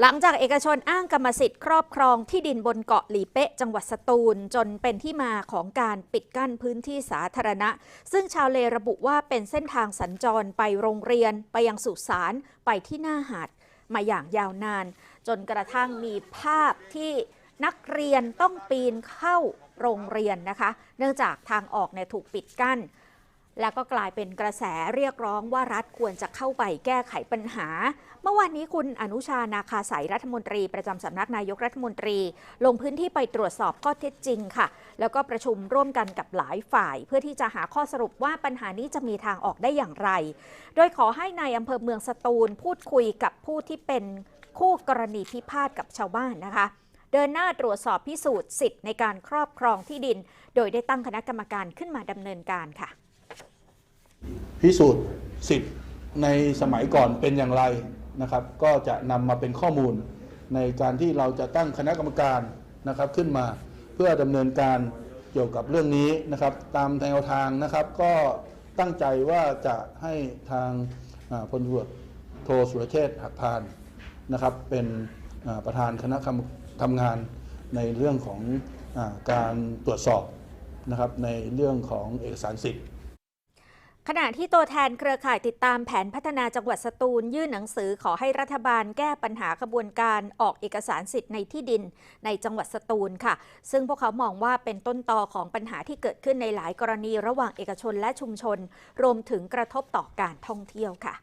หลังจากเอกชนอ้างกรรมสิทธิ์ครอบครองที่ดินบนเกาะหลีเป๊ะ จังหวัดสตูล จนเป็นที่มาของการปิดกั้นพื้นที่สาธารณะ ซึ่งชาวเลระบุว่าเป็นเส้นทางสัญจรไปโรงเรียน ไปยังสุสานไปที่หน้าหาด มาอย่างยาวนาน จนกระทั่งมีภาพที่นักเรียนต้องปีนเข้าโรงเรียนนะคะ เนื่องจากทางออกเนี่ยถูกปิดกั้น แล้วก็กลายเป็นกระแสเรียกร้องว่ารัฐควรจะเข้าไปแก้ไขปัญหา เมื่อวานนี้คุณอนุชานาคาสายรัฐมนตรี ประจำสำนักนายกรัฐมนตรี ลงพื้นที่ไปตรวจสอบข้อเท็จจริงค่ะ แล้วก็ประชุมร่วมกันกับหลายฝ่าย เพื่อที่จะหาข้อสรุปว่าปัญหานี้จะมีทางออกได้อย่างไร โดยขอให้ในายอำเภอเมืองสตูล พูดคุยกับผู้ที่เป็นคู่กรณีพิพาทกับชาวบ้านนะคะเดินหน้าตรวจสอบพิสูจน์สิทธิ์ในการครอบครองที่ดิน โดยได้ตั้งคณะกรรมการขึ้นมาดำเนินการค่ะ พิสูจน์สิทธิ์ในสมัยก่อนเป็นอย่างไรนะครับ ก็จะนำมาเป็นข้อมูลในการที่เราจะตั้งคณะกรรมการนะครับขึ้นมาเพื่อดำเนินการเกี่ยวกับเรื่องนี้นะครับ ตามแนวทางนะครับ ก็ตั้งใจว่าจะให้ทางพลตรวจโทสุรเชษฐ์หักพานนะครับ เป็นประธานคณะทำงานในเรื่องของอการตรวจสอบนะครับในเรื่องของเอกสารสิทธิ์ ขณะที่ตัวแทนเครือข่ายติดตามแผนพัฒนาจังหวัดสตูล ยื่นหนังสือขอให้รัฐบาลแก้ปัญหากระบวนการออกเอกสารสิทธิ์ในที่ดินในจังหวัดสตูลค่ะ ซึ่งพวกเขามองว่าเป็นต้นตอของปัญหาที่เกิดขึ้นในหลายกรณีระหว่างเอกชนและชุมชน รวมถึงกระทบต่อการท่องเที่ยวค่ะ